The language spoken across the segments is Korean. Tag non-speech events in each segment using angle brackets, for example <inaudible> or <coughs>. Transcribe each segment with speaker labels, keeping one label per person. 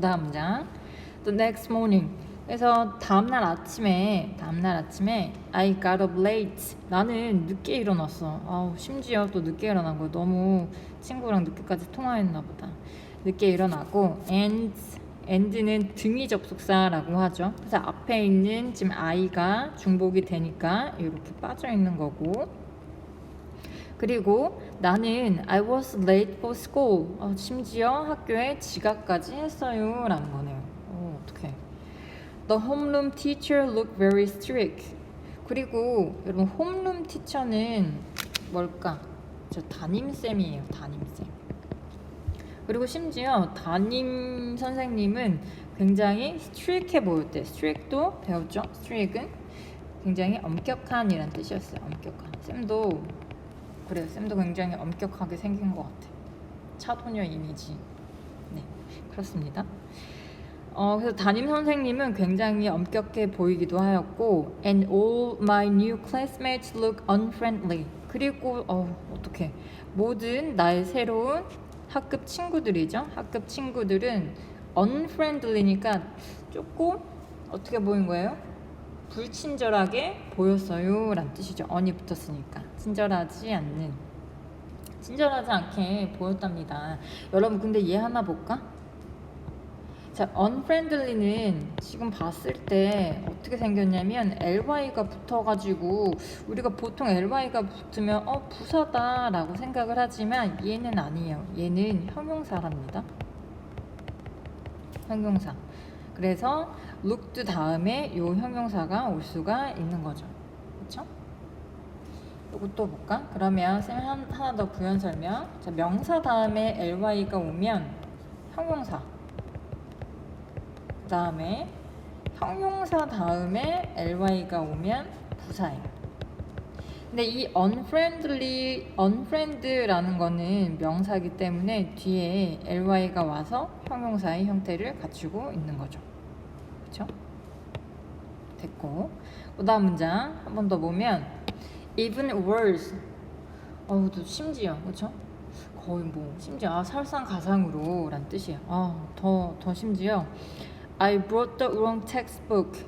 Speaker 1: 그 다음 문장. The next morning. 그래서 다음날 아침에 다음날 아침에 I got up late. 나는 늦게 일어났어. 아우 심지어 또 늦게 일어난 거 너무 친구랑 늦게까지 통화했나 보다. 늦게 일어나고 and and는 등위 접속사라고 하죠. 그래서 앞에 있는 지금 I가 중복이 되니까 이렇게 빠져 있는 거고. 그리고 나는 I was late for school. 어, 심지어 학교에 지각까지 했어요. 라는 거네요. 어, 어떡해. The homeroom teacher looked very strict. 그리고 여러분 홈룸 티처는 뭘까? 저 담임쌤이에요. 담임쌤. 그리고 심지어 담임 선생님은 굉장히 스트릭해 보였대. 스트릭도 배웠죠? 스트릭은 굉장히 엄격한이란 뜻이었어요. 엄격한. 쌤도 그래요. 쌤도 굉장히 엄격하게 생긴 것 같아. 차도녀 이미지. 네, 그렇습니다. 어, 그래서 담임 선생님은 굉장히 엄격해 보이기도 하였고, and all my new classmates look unfriendly. 그리고 어, 어떻게 모든 나의 새로운 학급 친구들이죠. 학급 친구들은 unfriendly니까 조금 어떻게 보인 거예요? 불친절하게 보였어요. 라는 뜻이죠. 언이 붙었으니까. 친절하지 않는. 친절하지 않게 보였답니다. 여러분, 근데 얘 하나 볼까? 자, unfriendly는 지금 봤을 때 어떻게 생겼냐면 ly가 붙어가지고 우리가 보통 ly가 붙으면 어 부사다라고 생각을 하지만 얘는 아니에요. 얘는 형용사랍니다. 형용사. 그래서 looked 다음에 요 형용사가 올 수가 있는 거죠. 그렇죠? 이것도 볼까? 그러면 쌤 한, 하나 더 부연 설명. 자, 명사 다음에 ly가 오면 형용사. 그 다음에 형용사 다음에 ly가 오면 부사예요. 근데 이 unfriendly, unfriend라는 거는 명사이기 때문에 뒤에 ly가 와서 형용사의 형태를 갖추고 있는 거죠. 그렇죠? 됐고 그 다음 문장 한 번 더 보면 even worse 어우 또 심지어 그렇죠? 거의 뭐 심지어 아, 설상가상으로 란 뜻이에요. 아더 더 심지어 I brought the wrong textbook.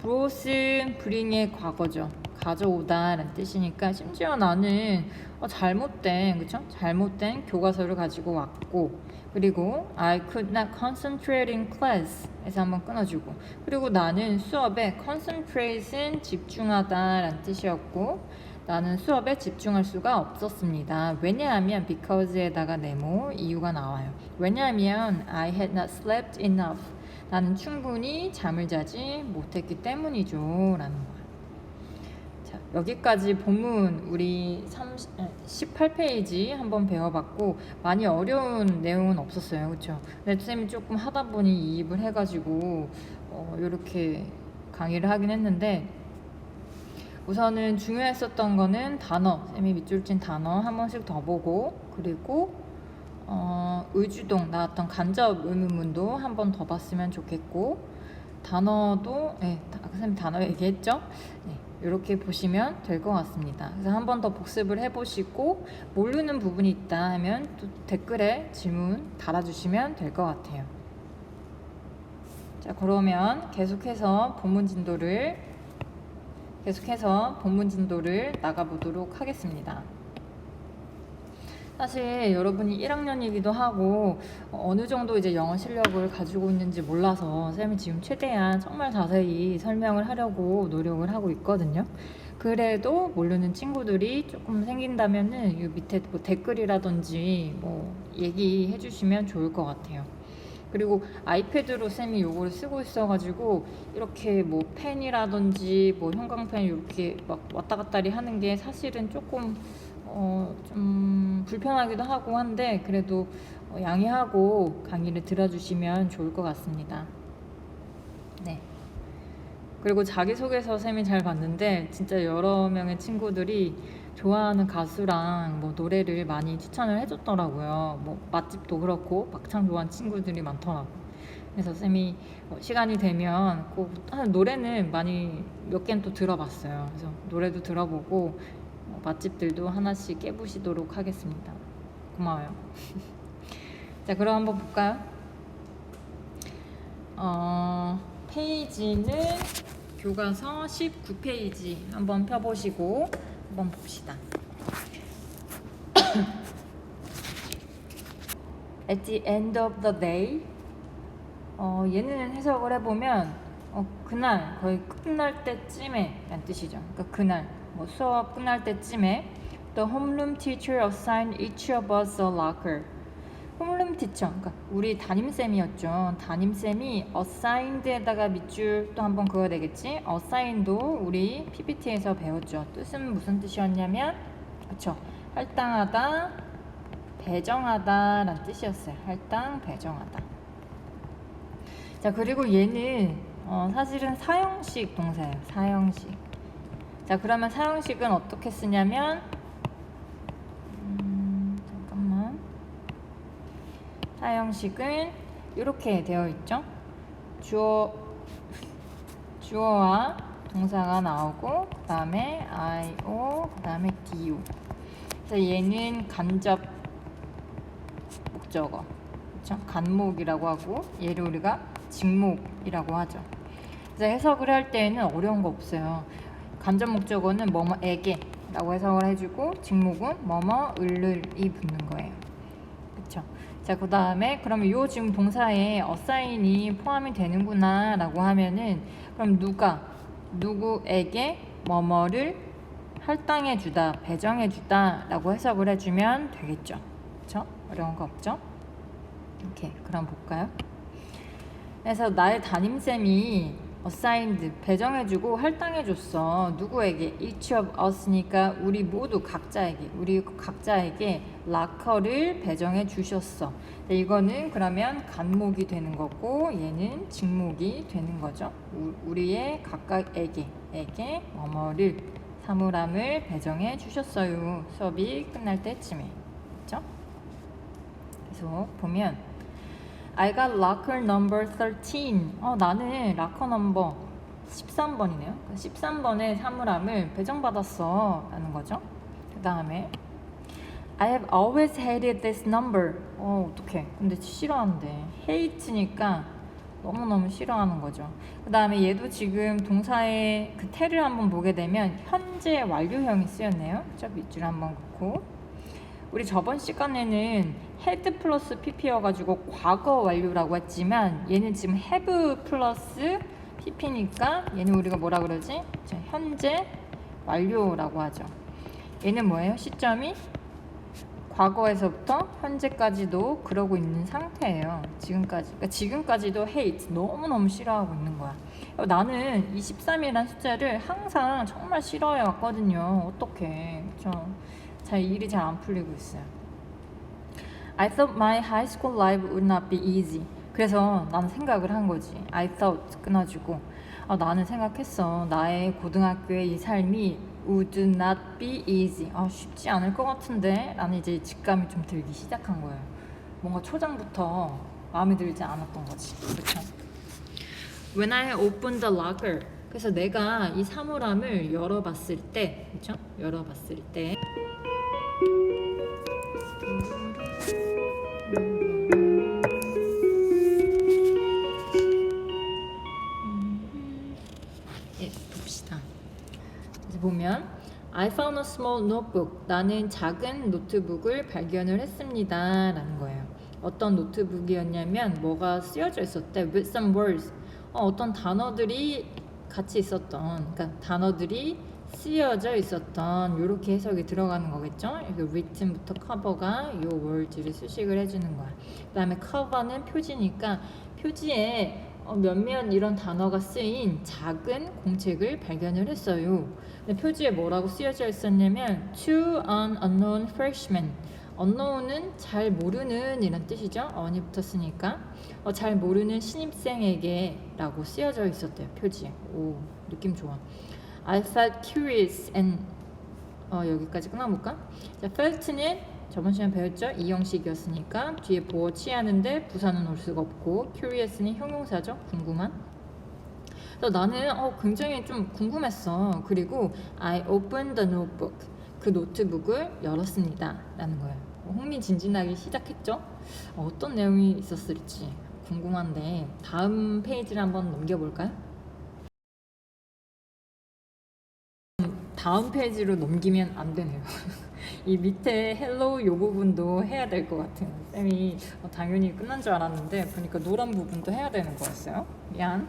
Speaker 1: brought은 bring의 과거죠. 가져오다 라는 뜻이니까 심지어 나는 어, 잘못된 그쵸? 잘못된 교과서를 가지고 왔고 그리고 I could not concentrate in class 에서 한번 끊어주고 그리고 나는 수업에 concentrate은 집중하다 라는 뜻이었고 나는 수업에 집중할 수가 없었습니다. 왜냐하면 because에다가 네모 이유가 나와요. 왜냐하면 I had not slept enough. 나는 충분히 잠을 자지 못했기 때문이죠. 라는 거 야. 자, 여기까지 본문 우리 30, 18페이지 한번 배워봤고 많이 어려운 내용은 없었어요. 그렇죠? 쌤이 조금 하다 보니 이입을 해가지고 어, 이렇게 강의를 하긴 했는데 우선은 중요했었던 거는 단어, 쌤이 밑줄 친 단어 한 번씩 더 보고 그리고 어, 의주동 나왔던 간접 의문문도 한 번 더 봤으면 좋겠고 단어도 네, 아까 쌤 단어 얘기했죠? 네, 이렇게 보시면 될 것 같습니다. 그래서 한 번 더 복습을 해보시고 모르는 부분이 있다 하면 또 댓글에 질문 달아주시면 될 것 같아요. 자 그러면 계속해서 본문 진도를 계속해서 본문 진도를 나가보도록 하겠습니다. 사실 여러분이 1학년이기도 하고 어느 정도 이제 영어 실력을 가지고 있는지 몰라서 쌤이 지금 최대한 정말 자세히 설명을 하려고 노력을 하고 있거든요. 그래도 모르는 친구들이 조금 생긴다면은 이 밑에 뭐 댓글이라든지 뭐 얘기해 주시면 좋을 것 같아요. 그리고 아이패드로 쌤이 요거를 쓰고 있어가지고 이렇게 뭐 펜이라든지 뭐 형광펜 이렇게 막 왔다 갔다리 하는 게 사실은 조금 어, 좀 불편하기도 하고 한데 그래도 어, 양해하고 강의를 들어주시면 좋을 것 같습니다. 네. 그리고 자기소개서 쌤이 잘 봤는데 진짜 여러 명의 친구들이 좋아하는 가수랑 뭐 노래를 많이 추천을 해줬더라고요. 뭐 맛집도 그렇고 막창 좋아하는 친구들이 많더라고. 그래서 쌤이 어, 시간이 되면 꼭 아, 노래는 많이 몇 개는 또 들어봤어요. 그래서 노래도 들어보고 어, 맛집들도 하나씩 깨부시도록 하겠습니다. 고마워요. <laughs> 자, 그럼 한번 볼까요? 어, 페이지는 교과서 19페이지 한번 펴보시고 한번 봅시다. <coughs> At the end of the day, 어, 얘는 해석을 해보면 어, 그날 거의 끝날 때쯤에 란 뜻이죠. 그러니까 그날 뭐 수업 끝날 때쯤에 The homeroom teacher assigned each of us a locker. 홈룸 티처, 그러니까 우리 담임쌤이었죠. 담임쌤이 assigned에다가 밑줄 또 한번 그어야 되겠지. assigned도 우리 PPT에서 배웠죠. 뜻은 무슨 뜻이었냐면, 그렇죠. 할당하다, 배정하다 라는 뜻이었어요. 할당, 배정하다. 자 그리고 얘는 어, 사실은 사형식 동사예요. 사형식. 자 그러면 사형식은 어떻게 쓰냐면 음, 잠깐만. 사형식은 이렇게 되어 있죠. 주어 주어와 동사가 나오고 그 다음에 io 그 다음에 do. 그래서 얘는 간접 목적어. 그렇죠? 간목이라고 하고 얘를 우리가 직목이라고 하죠. 그래서 해석을 할 때에는 어려운 거 없어요. 간접 목적어는 뭐뭐에게 라고 해석을 해주고 직목은 뭐뭐 을을이 붙는 거예요. 그렇죠? 자, 그 다음에 그러면 요 지금 동사에 어사인이 포함이 되는구나 라고 하면은 그럼 누가 누구에게 뭐뭐를 할당해 주다, 배정해 주다 라고 해석을 해주면 되겠죠. 그렇죠? 어려운 거 없죠? 오케이, 그럼 볼까요? 그래서 나의 담임쌤이 assigned 배정해주고 할당해줬어. 누구에게? each of us니까 우리 모두 각자에게 우리 각자에게 락커를 배정해 주셨어. 네, 이거는 그러면 간목이 되는 거고 얘는 직목이 되는 거죠. 우, 우리의 각각에게 에게 뭐뭐를 사물함을 배정해 주셨어요. 수업이 끝날 때쯤에. 그렇죠? 그래서 보면 I got locker number 13. 어, 나는 락커 넘버 13번이네요. 13번의 사물함을 배정받았어. 라는 거죠. 그 다음에 I have always hated this number. 어, 어떡해. 근데 싫어하는데. hate니까 너무너무 싫어하는 거죠. 그 다음에 얘도 지금 동사의 그 태를 한번 보게 되면 현재 완료형이 쓰였네요. 저 밑줄 한번 긋고. 우리 저번 시간에는 had 플러스 pp여 가지고 과거 완료라고 했지만 얘는 지금 have 플러스 pp니까 얘는 우리가 뭐라 그러지? 자, 현재 완료라고 하죠. 얘는 뭐예요? 시점이 과거에서부터 현재까지도 그러고 있는 상태예요. 지금까지. 그러니까 지금까지도 hate 너무너무 싫어하고 있는 거야. 어, 나는 23이라는 숫자를 항상 정말 싫어해 왔거든요. 어떡해. 그쵸? 잘 일이 잘 안 풀리고 있어요. I thought my high school life would not be easy. 그래서 나는 생각을 한 거지. I thought 끊어주고 아, 나는 생각했어. 나의 고등학교의 이 삶이 would not be easy. 아, 쉽지 않을 것 같은데. 나는 이제 직감이 좀 들기 시작한 거예요. 뭔가 초장부터 마음에 들지 않았던 거지. 그렇죠? When I opened the locker. 그래서 내가 이 사물함을 열어봤을 때, 그렇죠? 열어봤을 때. Small notebook. 나는 작은 노트북을 발견을 했습니다. 라는 거예요. 어떤 노트북이었냐면 뭐가 쓰여져 있었대. With some words. 어, 어떤 단어들이 같이 있었던, 그러니까 단어들이 쓰여져 있었던 이렇게 해석이 들어가는 거겠죠. 여기 written부터 cover가 이 words를 수식을 해주는 거야. 그다음에 cover는 표지니까 표지에 어, 몇몇 이런 단어가 쓰인 작은 공책을 발견을 했어요. 근데 표지에 뭐라고 쓰여져 있었냐면 to an unknown freshman. unknown은 잘 모르는 이런 뜻이죠. on이 붙었으니까 어, 잘 모르는 신입생에게라고 쓰여져 있었대요. 표지에. 오 느낌 좋아. I felt curious and 어, 여기까지 끊어볼까? 자, felt는 저번 시간에 배웠죠? 이형식이었으니까 뒤에 보어 취하는데 부사는 올 수가 없고 curious는 형용사죠? 궁금한. 그래서 나는 어, 굉장히 좀 궁금했어. 그리고 I opened the notebook. 그 노트북을 열었습니다. 라는 거예요. 흥미진진하기 시작했죠? 어, 어떤 내용이 있었을지 궁금한데 다음 페이지를 한번 넘겨볼까요? 음, 다음 페이지로 넘기면 안 되네요. <laughs> 이 밑에 헬로우 요 부분도 해야 될 것 같아요. 쌤이 어, 당연히 끝난 줄 알았는데 보니까 노란 부분도 해야 되는 거였어요. 미안.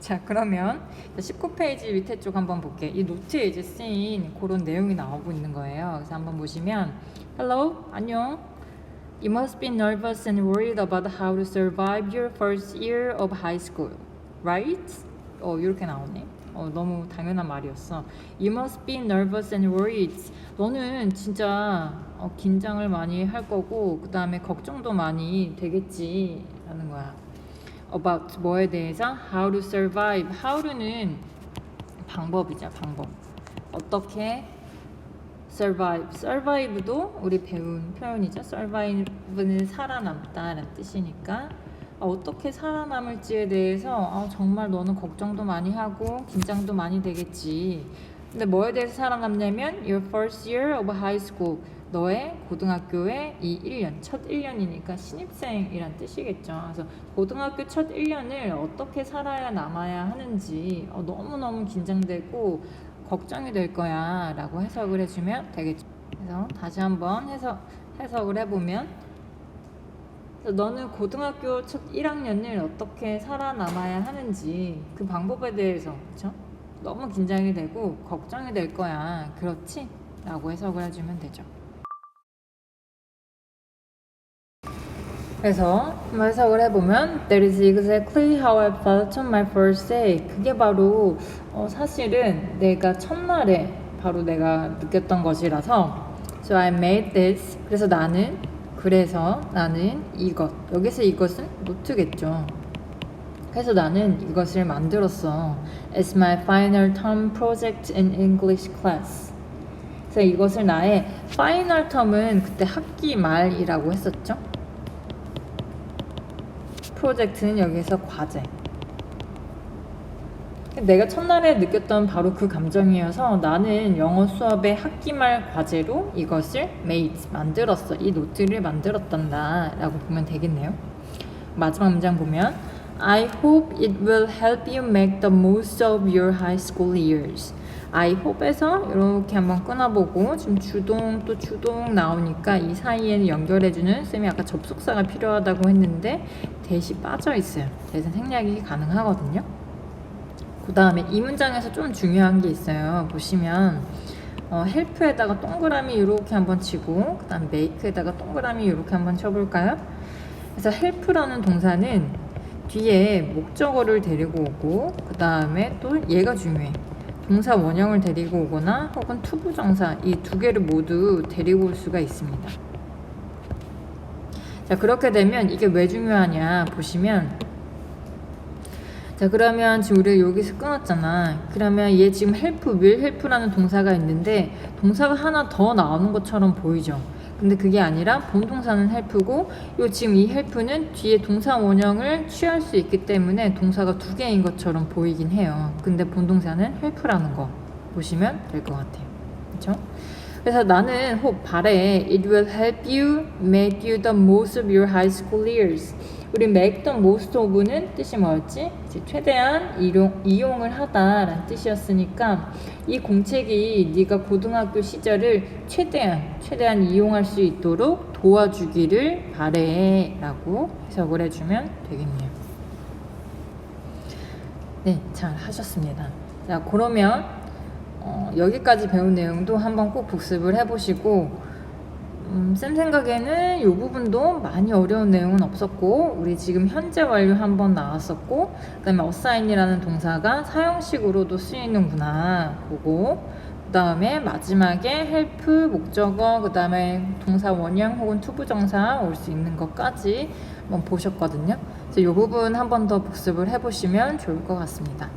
Speaker 1: 자 그러면 19페이지 밑에 쪽 한번 볼게. 이 노트에 이제 쓰인 그런 내용이 나오고 있는 거예요. 그래서 한번 보시면 Hello, 안녕. You must be nervous and worried about how to survive your first year of high school, right? 어 이렇게 나오네. 어 너무 당연한 말이었어. You must be nervous and worried. 너는 진짜 어, 긴장을 많이 할 거고 그 다음에 걱정도 많이 되겠지라는 거야. About 뭐에 대해서? How to survive. How는 방법이자 방법. 어떻게 survive. survive도 우리 배운 표현이죠. survive는 살아남다라는 뜻이니까 아, 어떻게 살아남을지에 대해서 아, 정말 너는 걱정도 많이 하고 긴장도 많이 되겠지. 근데 뭐에 대해서 살아남냐면 your first year of high school 너의 고등학교의 이 1년 첫 1년이니까 신입생이란 뜻이겠죠. 그래서 고등학교 첫 1년을 어떻게 살아야 남아야 하는지 어, 너무너무 긴장되고 걱정이 될 거야 라고 해석을 해주면 되겠죠. 그래서 다시 한번 해석, 해석을 해보면 너는 고등학교 첫 1학년을 어떻게 살아남아야 하는지 그 방법에 대해서 그렇죠? 너무 긴장이 되고 걱정이 될 거야. 그렇지? 라고 해석을 해주면 되죠. 그래서 한번 해석을 해보면 That is exactly how I felt on my first day. 그게 바로 어, 사실은 내가 첫날에 바로 내가 느꼈던 것이라서 So I made this. 그래서 나는 그래서 나는 이것 여기서 이것은 노트겠죠. 그래서 나는 이것을 만들었어. As my final term project in English class. 그래서 이것을 나의 파이널 텀은 그때 학기 말이라고 했었죠. 프로젝트는 여기서 과제. 내가 첫날에 느꼈던 바로 그 감정이어서 나는 영어 수업의 학기말 과제로 이것을 made 만들었어. 이 노트를 만들었단다 라고 보면 되겠네요. 마지막 문장 보면 I hope it will help you make the most of your high school years. I hope에서 이렇게 한번 끊어보고 지금 주동 또 주동 나오니까 이 사이에 연결해주는 쌤이 아까 접속사가 필요하다고 했는데 대시 빠져 있어요. 그래서 생략이 가능하거든요. 그 다음에 이 문장에서 좀 중요한 게 있어요. 보시면 어, 헬프에다가 동그라미 이렇게 한번 치고 그 다음 메이크에다가 동그라미 이렇게 한번 쳐볼까요? 그래서 헬프라는 동사는 뒤에 목적어를 데리고 오고 그 다음에 또 얘가 중요해. 동사 원형을 데리고 오거나 혹은 투부정사 이 두 개를 모두 데리고 올 수가 있습니다. 자 그렇게 되면 이게 왜 중요하냐 보시면 자 그러면 지금 우리 여기서 끊었잖아. 그러면 얘 지금 help, will help라는 동사가 있는데 동사가 하나 더 나오는 것처럼 보이죠? 근데 그게 아니라 본동사는 help고 요 지금 이 help는 뒤에 동사 원형을 취할 수 있기 때문에 동사가 두 개인 것처럼 보이긴 해요. 근데 본동사는 help라는 거 보시면 될 것 같아요. 그렇죠? 그래서 나는 혹 바래 It will help you make you the most of your high school years 우리 the most of는 뜻이 뭐였지? 이제 최대한 이용, 이용을 하다라는 뜻이었으니까 이 공책이 네가 고등학교 시절을 최대한 최대한 이용할 수 있도록 도와주기를 바래라고 해석을 해주면 되겠네요. 네, 잘 하셨습니다. 자, 그러면 어, 여기까지 배운 내용도 한번 꼭 복습을 해보시고 음, 쌤 생각에는 이 부분도 많이 어려운 내용은 없었고 우리 지금 현재 완료 한 번 나왔었고 그 다음에 어사인이라는 동사가 사형식으로도 쓰이는구나 보고 그 다음에 마지막에 헬프 목적어 그 다음에 동사 원형 혹은 투부정사 올 수 있는 것까지 한번 보셨거든요. 그래서 이 부분 한 번 더 복습을 해보시면 좋을 것 같습니다